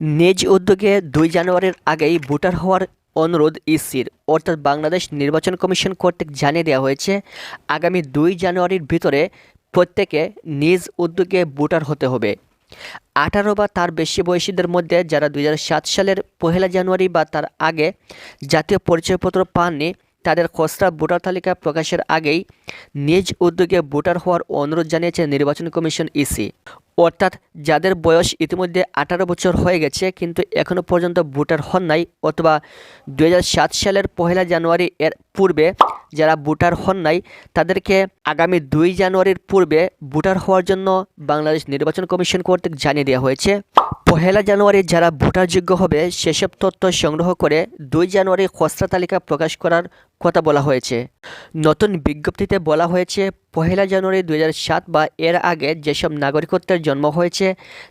নিজ উদ্যোগে দুই জানুয়ারির আগেই ভোটার হওয়ার অনুরোধ ইসির। অর্থাৎ বাংলাদেশ নির্বাচন কমিশন কর্তৃক জানিয়ে দেওয়া হয়েছে, আগামী দুই জানুয়ারির ভিতরে প্রত্যেকে নিজ উদ্যোগে ভোটার হতে হবে। আঠারো বা তার বেশি বয়সীদের মধ্যে যারা দুই হাজার সাত সালের পহেলা জানুয়ারি বা তার আগে জাতীয় পরিচয়পত্র পাননি তাদের খসড়া ভোটার তালিকা প্রকাশের আগেই নিজ উদ্যোগে ভোটার হওয়ার অনুরোধ জানিয়েছে নির্বাচন কমিশন ইসি। অর্থাৎ যাদের বয়স ইতিমধ্যে আঠারো বছর হয়ে গেছে, কিন্তু এখনও পর্যন্ত ভোটার হন নাই অথবা দু হাজার সাত সালের পহেলা জানুয়ারি এর পূর্বে যারা ভোটার হন নাই, তাদেরকে আগামী দুই জানুয়ারির পূর্বে ভোটার হওয়ার জন্য বাংলাদেশ নির্বাচন কমিশন কর্তৃক জানিয়ে দেওয়া হয়েছে। পহেলা জানুয়ারি যারা ভোটারযোগ্য হবে, সেসব তথ্য সংগ্রহ করে দুই জানুয়ারি খসড়া তালিকা প্রকাশ করার কথা বলা হয়েছে। নতুন বিজ্ঞপ্তিতে বলা হয়েছে, পহেলা জানুয়ারি দুই বা এর আগে যেসব নাগরিকত্বের জন্ম হয়েছে,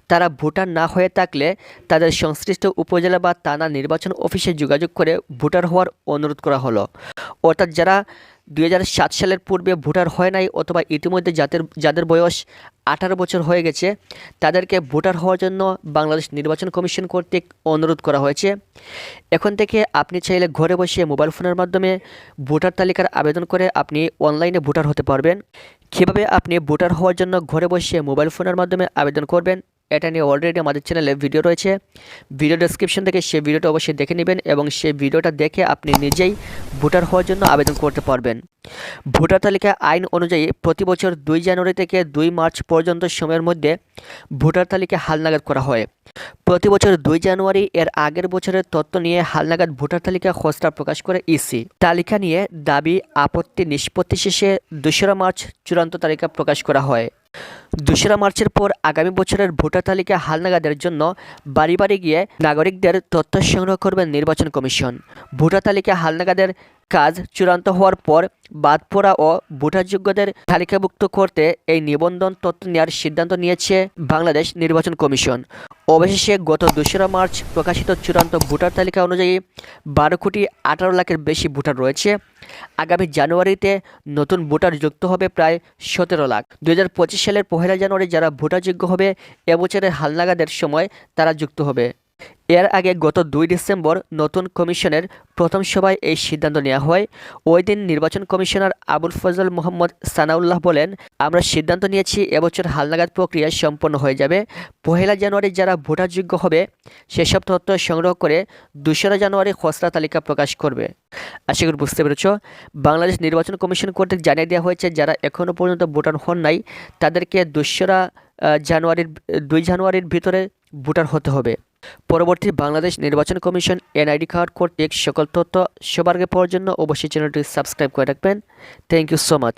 তারা ভোটার না হয়ে থাকলে তাদের সংশ্লিষ্ট উপজেলা বা থানা নির্বাচন অফিসে যোগাযোগ করে ভোটার হওয়ার অনুরোধ করা হলো। অর্থাৎ যারা দুই হাজার সাত সালের পূর্বে ভোটার হয় নাই অথবা ইতিমধ্যে যাদের যাদের বয়স আঠারো বছর হয়ে গেছে, তাদেরকে ভোটার হওয়ার জন্য বাংলাদেশ নির্বাচন কমিশন কর্তৃক অনুরোধ করা হয়েছে। এখন থেকে আপনি চাইলে ঘরে বসে মোবাইল ফোনের মাধ্যমে ভোটার তালিকার আবেদন করে আপনি অনলাইনে ভোটার হতে পারবেন। কীভাবে আপনি ভোটার হওয়ার জন্য ঘরে বসে মোবাইল ফোনের মাধ্যমে আবেদন করবেন, এটা নিয়ে অলরেডি আমাদের চ্যানেলে ভিডিও রয়েছে। ভিডিও ডেসক্রিপশন থেকে সেই ভিডিওটা অবশ্যই দেখে নেবেন এবং সেই ভিডিওটা দেখে আপনি নিজেই ভোটার হওয়ার জন্য আবেদন করতে পারবেন। ভোটার তালিকা আইন অনুযায়ী প্রতি বছর দুই জানুয়ারি থেকে দুই মার্চ পর্যন্ত সময়ের মধ্যে ভোটার তালিকা হালনাগাদ করা হয়। প্রতি বছর দুই জানুয়ারি এর আগের বছরের তথ্য নিয়ে হালনাগাদ ভোটার তালিকা খসড়া প্রকাশ করে ইসি। তালিকা নিয়ে দাবি, আপত্তি নিষ্পত্তি শেষে দোসরা মার্চ চূড়ান্ত তালিকা প্রকাশ করা হয়। দোসরা মার্চের পর আগামী বছরের ভোটার তালিকা হালনাগাদের জন্য বাড়ি বাড়ি গিয়ে নাগরিকদের তথ্য সংগ্রহ করবেন নির্বাচন কমিশন। ভোটার তালিকা হালনাগাদের কাজ চূড়ান্ত হওয়ার পর বাদ পড়া ও ভোটারযোগ্যদের তালিকাভুক্ত করতে এই নিবন্ধন তথ্য নেওয়ার সিদ্ধান্ত নিয়েছে বাংলাদেশ নির্বাচন কমিশন। অবশেষে গত দোসরা মার্চ প্রকাশিত চূড়ান্ত ভোটার তালিকা অনুযায়ী বারো কোটি আঠারো লাখের বেশি ভোটার রয়েছে। আগামী জানুয়ারিতে নতুন ভোটার যুক্ত হবে প্রায় সতেরো লাখ। দু হাজার পঁচিশ সালের পহেলা জানুয়ারি যারা ভোটারযোগ্য হবে, এবছরের হালনাগাদের সময় তারা যুক্ত হবে। এর আগে গত দুই ডিসেম্বর নতুন কমিশনের প্রথম সভায় এই সিদ্ধান্ত নেওয়া হয়। ওই দিন নির্বাচন কমিশনার আবুল ফজল মোহাম্মদ সানাউল্লাহ বলেন, আমরা সিদ্ধান্ত নিয়েছি এবছর হালনাগাদ প্রক্রিয়া সম্পন্ন হয়ে যাবে। পহেলা জানুয়ারি যারা ভোটারযোগ্য হবে, সেসব তথ্য সংগ্রহ করে দোসরা জানুয়ারি খসড়া তালিকা প্রকাশ করবে। আশা করি বুঝতে পেরেছ। বাংলাদেশ নির্বাচন কমিশন কর্তৃক জানিয়ে দেওয়া হয়েছে, যারা এখনও পর্যন্ত ভোটার হন নাই, তাদেরকে দোসরা জানুয়ারির, দুই জানুয়ারির ভিতরে ভোটার হতে হবে। পরবর্তী বাংলাদেশ নির্বাচন কমিশন এনআইডি কার্ড কর্তৃক সকল তথ্য সবার আগে পাওয়ার জন্য অবশ্যই চ্যানেলটি সাবস্ক্রাইব করে রাখবেন। Thank you so much